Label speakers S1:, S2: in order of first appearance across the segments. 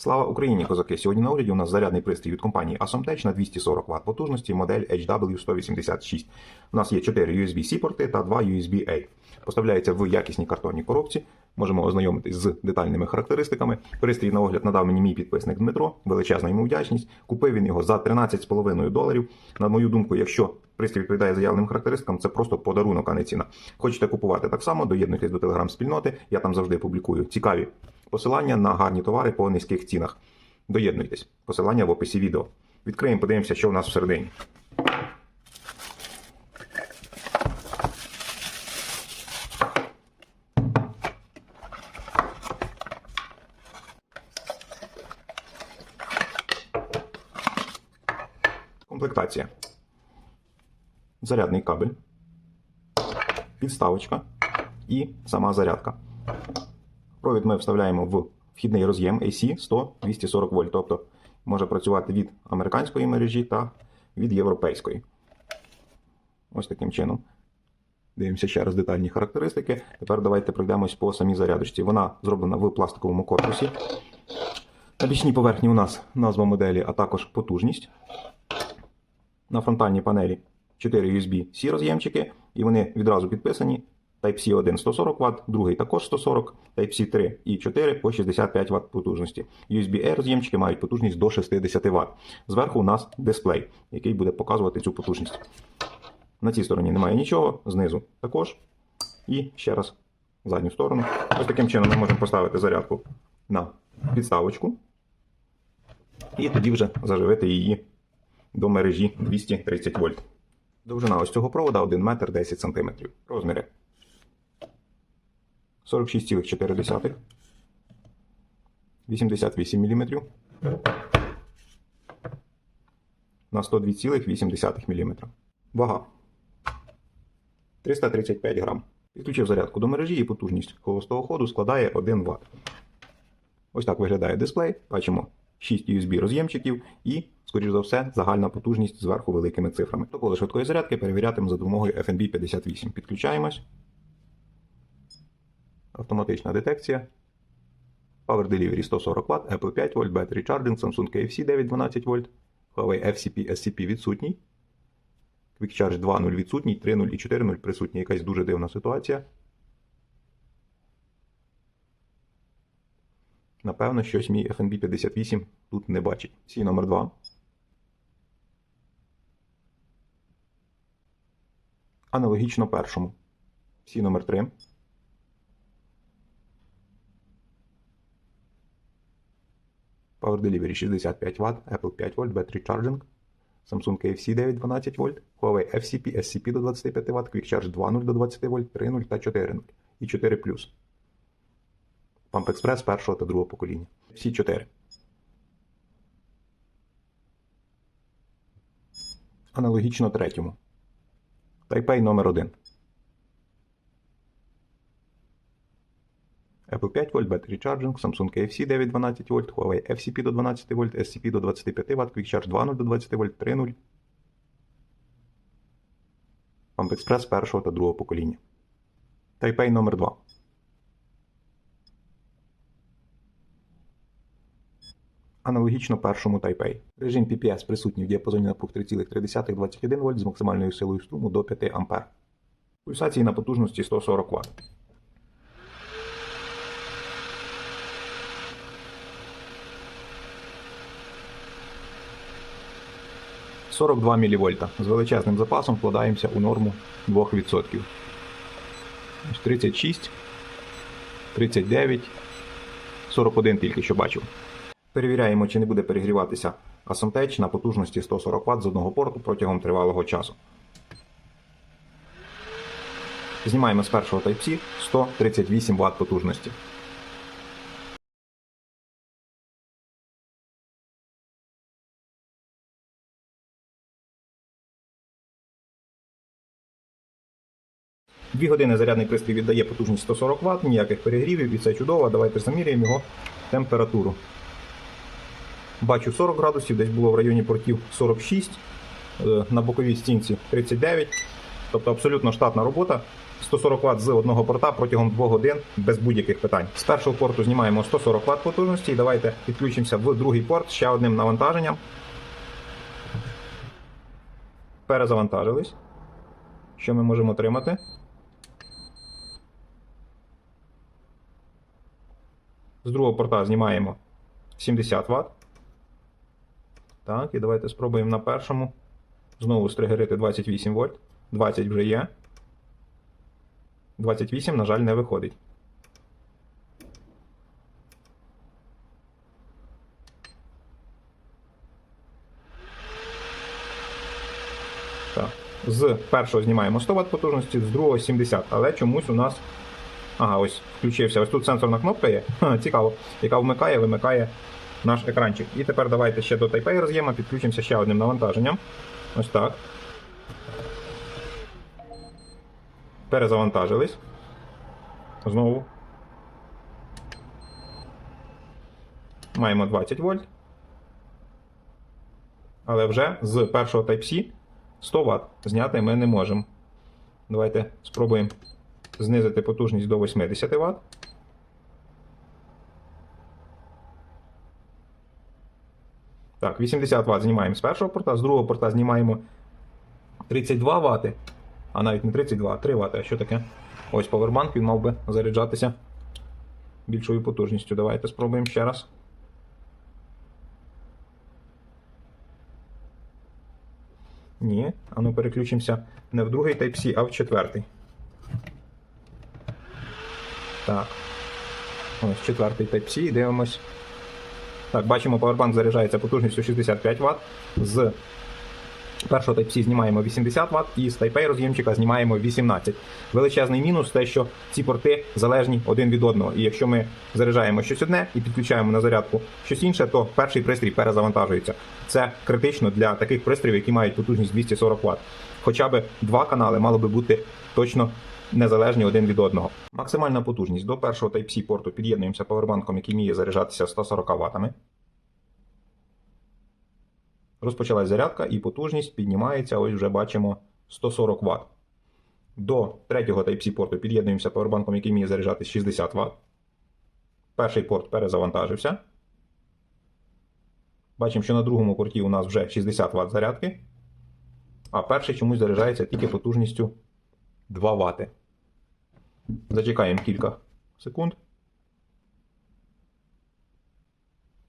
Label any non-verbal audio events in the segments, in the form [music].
S1: Слава Україні, козаки! Сьогодні на огляді у нас зарядний пристрій від компанії Asomtech на 240 Вт потужності, модель HW186. У нас є 4 USB-C порти та 2 USB-A. Поставляється в якісній картонній коробці. Можемо ознайомитись з детальними характеристиками. Пристрій на огляд надав мені мій підписник Дмитро. Величезна йому вдячність. Купив він його за 13,5 доларів. На мою думку, якщо пристрій відповідає заявленим характеристикам, це просто подарунок, а не ціна. Хочете купувати так само, доєднуйтесь до телеграм-спільноти. Я там завжди публікую цікаві посилання на гарні товари по низьких цінах. Доєднуйтесь. Посилання в описі відео. Відкриємо, подивимося, що у нас всередині. Комплектація. Зарядний кабель, підставочка і сама зарядка. Провід ми вставляємо в вхідний роз'єм AC 100 240 вольт, тобто може працювати від американської мережі та від європейської. Ось таким чином. Дивимося ще раз детальні характеристики. Тепер давайте пройдемось по самій зарядочці. Вона зроблена в пластиковому корпусі. На бічній поверхні у нас назва моделі, а також потужність. На фронтальній панелі 4 USB-C роз'ємчики, і вони відразу підписані. Type-C 1 140 Вт, другий також 140, Type-C 3 і 4 по 65 Вт потужності. USB-A роз'ємчики мають потужність до 60 Вт. Зверху у нас дисплей, який буде показувати цю потужність. На цій стороні немає нічого, знизу також. І ще раз задню сторону. Ось таким чином ми можемо поставити зарядку на підставочку. І тоді вже заживити її до мережі 230 вольт. Довжина ось цього провода 1 метр 10 см. Розміри 46,4, 88 мм на 102,8 мм. Вага 335 грам. Підключив зарядку до мережі і потужність холостого ходу складає 1 Вт. Ось так виглядає дисплей. Бачимо 6 USB роз'ємчиків і, скоріш за все, загальна потужність зверху великими цифрами. Протоколи швидкої зарядки перевірятимемо за допомогою FNB 58. Підключаємось. Автоматична детекція. Power Delivery 140 Вт, Apple 5 вольт, Battery Charging, Samsung KFC 912 вольт, Huawei FCP SCP відсутній. Quick Charge 2.0 відсутній, 3.0 і 4.0 присутній. Якась дуже дивна ситуація. Напевно, щось мій FNB 58 тут не бачить. Сій номер 2. Аналогічно першому. Сій номер 3. Power Delivery 65 Вт, Apple 5 вольт, Battery Charging, Samsung KFC 912 вольт, Huawei FCP, SCP до 25 Вт, Quick Charge 2.0 до 20 вольт, 3.0 та 4.0 і 4 Pump Express першого та другого покоління. Всі 4. Аналогічно третьому. Taipei номер 1. Apple 5 вольт, Battery Charging, Samsung KFC 912 вольт, Huawei FCP до 12 вольт, SCP до 25 Вт, Quick Charge 2.0 до 20 вольт, 3.0. Pump Express першого та другого покоління. Taipei номер 2. Аналогічно першому Taipei. Режим PPS присутній в діапазоні напруг 3,3-21 вольт з максимальною силою струму до 5 А. Пульсації на потужності 140 Вт. – 42 мВ. З величезним запасом вкладаємося у норму 2%. 36, 39, 41 тільки що бачив. Перевіряємо, чи не буде перегріватися Asomtech на потужності 140 Вт з одного порту протягом тривалого часу. Знімаємо з першого Type-C 138 Вт потужності. Дві години зарядний пристрій віддає потужність 140 Вт, ніяких перегрівів, і це чудово. Давайте заміряємо його температуру. Бачу 40 градусів, десь було в районі портів 46, е, на боковій стінці 39. Тобто абсолютно штатна робота 140 Вт з одного порта протягом 2 годин без будь-яких питань. З першого порту знімаємо 140 Вт потужності і давайте підключимося в другий порт ще одним навантаженням. Перезавантажились. Що ми можемо отримати? З другого порта знімаємо 70 Вт. Так, і давайте спробуємо на першому. Знову стригерити 28 вольт. 20 вже є. 28, на жаль, не виходить. Так. З першого знімаємо 100 Вт потужності, з другого 70, але чомусь у нас. Ага, ось включився. Ось тут сенсорна кнопка є. [laughs] Ха, цікаво, яка вмикає, вимикає наш екранчик. І тепер давайте ще до Type-A роз'єма підключимося ще одним навантаженням. Ось так. Перезавантажились. Знову. Маємо 20 вольт. Але вже з першого Type-C 100 Вт зняти ми не можемо. Давайте спробуємо знизити потужність до 80 Вт. Так, 80 Вт знімаємо з першого порта, з другого порта знімаємо 32 Вт, а навіть не 32, а 3 Вт. А що таке? Ось повербанк, він мав би заряджатися більшою потужністю. Давайте спробуємо ще раз. Ні, а ну переключимося не в другий Type-C, а в четвертий. Так. Ось четвертий Type-C дивимось. Так, бачимо, Powerbank заряджається потужністю 65 Вт. З першого Type-C знімаємо 80 Вт і з Type-A роз'ємчика знімаємо 18. Величезний мінус те, що ці порти залежні один від одного. І якщо ми заряджаємо щось одне і підключаємо на зарядку щось інше, то перший пристрій перезавантажується. Це критично для таких пристроїв, які мають потужність 240 Вт. Хоча б два канали мали би бути точно незалежні один від одного. Максимальна потужність до першого Type-C порту під'єднуємося павербанком, який вміє заряджатися 140 Вт. Розпочалась зарядка і потужність піднімається, ось вже бачимо 140 Вт. До третього Type-C порту під'єднуємося павербанком, який вміє заряджати 60 Вт. Перший порт перезавантажився. Бачимо, що на другому порті у нас вже 60 Вт зарядки. А перший чомусь заряджається тільки потужністю 2 Вт. Зачекаємо кілька секунд.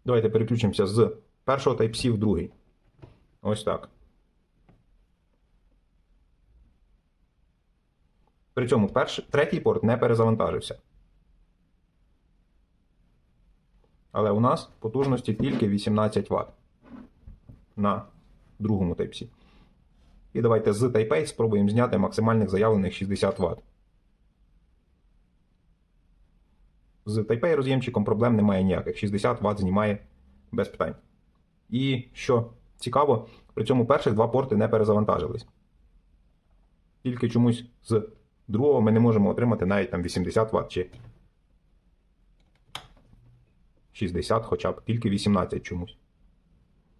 S1: Давайте переключимося з першого Type-C в другий. Ось так. При цьому перший, третій порт не перезавантажився. Але у нас потужності тільки 18 Вт на другому Type-C. І давайте з Type-A спробуємо зняти максимальних заявлених 60 Вт. З Type-A роз'ємчиком проблем немає ніяких. 60 Вт знімає без питань. І що цікаво, при цьому перших два порти не перезавантажились. Тільки чомусь з другого ми не можемо отримати навіть там 80 Вт чи 60 хоча б, тільки 18 чомусь.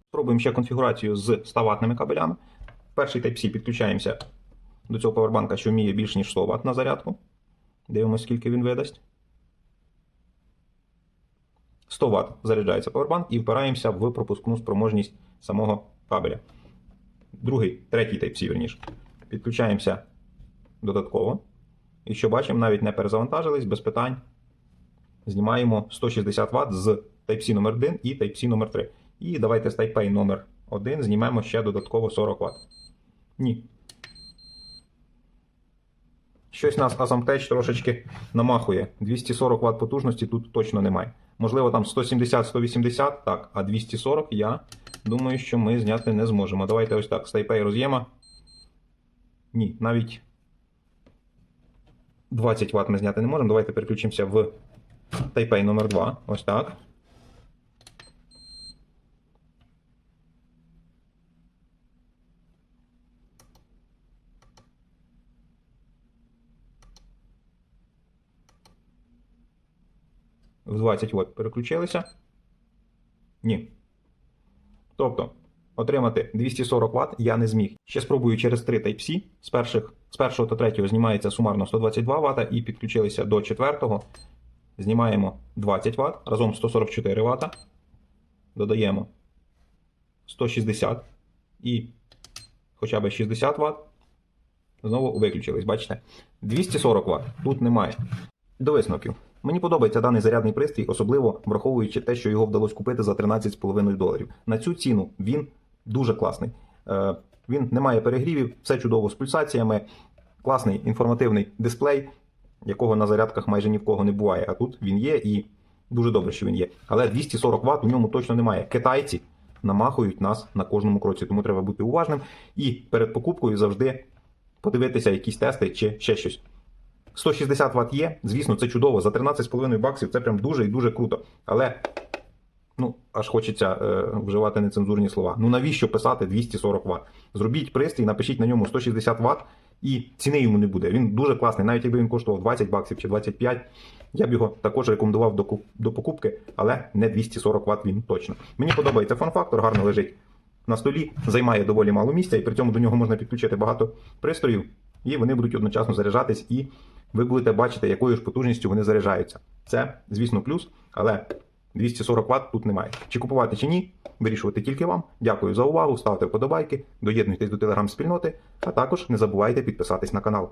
S1: Спробуємо ще конфігурацію з 100 ватними кабелями. Перший Type-C підключаємося до цього повербанка, що вміє більш ніж 100 Вт на зарядку. Дивимося, скільки він видасть. 100 Вт заряджається повербанк і впираємося в пропускну спроможність самого кабеля. Другий, третій Type-C, верніше. Підключаємося додатково. І що бачимо, навіть не перезавантажились, без питань. Знімаємо 160 Вт з Type-C номер 1 і Type-C номер 3 І давайте з Type-A номер 1 знімемо ще додатково 40 Вт. Ні. Щось нас Azamtech трошечки намахує. 240 Вт потужності тут точно немає. Можливо, там 170-180, так, а 240 я думаю, що ми зняти не зможемо. Давайте ось так, Type-A роз'єма. Ні, навіть 20 Вт ми зняти не можемо. Давайте переключимося в Type-A номер 2 Ось так. В 20 Вт переключилися. Ні. Тобто, Отримати 240 Вт я не зміг. Ще спробую через 3 Type-C. З, перших, з першого та третього знімається сумарно 122 Вт і підключилися до четвертого. Знімаємо 20 Вт, разом 144 Вт. Додаємо 160 і хоча б 60 Вт. Знову виключились, бачите? 240 Вт. Тут немає. До висновків. Мені подобається даний зарядний пристрій, особливо враховуючи те, що його вдалося купити за 13,5 доларів. На цю ціну він дуже класний. Е, Він не має перегрівів, все чудово з пульсаціями, класний інформативний дисплей, якого на зарядках майже ні в кого не буває. А тут він є і дуже добре, що він є. Але 240 Вт у ньому точно немає. Китайці намахують нас на кожному кроці, тому треба бути уважним і перед покупкою завжди подивитися якісь тести чи ще щось. 160 Вт є, звісно, це чудово. За 13,5 баксів це прям дуже і дуже круто. Але ну, аж хочеться е, вживати нецензурні слова. Ну навіщо писати 240 Вт? Зробіть пристрій, напишіть на ньому 160 Вт, і ціни йому не буде. Він дуже класний. Навіть якби він коштував 20 баксів чи 25, я б його також рекомендував до, до покупки, але не 240 Вт він точно. Мені подобається фон-фактор, гарно лежить на столі, займає доволі мало місця, і при цьому до нього можна підключити багато пристроїв, і вони будуть одночасно заряджатись, і ви будете бачити, якою ж потужністю вони заряджаються. Це, звісно, плюс, але 240 Вт тут немає. Чи купувати, чи ні, вирішувати тільки вам. Дякую за увагу, ставте вподобайки, доєднуйтесь до телеграм-спільноти, а також не забувайте підписатись на канал.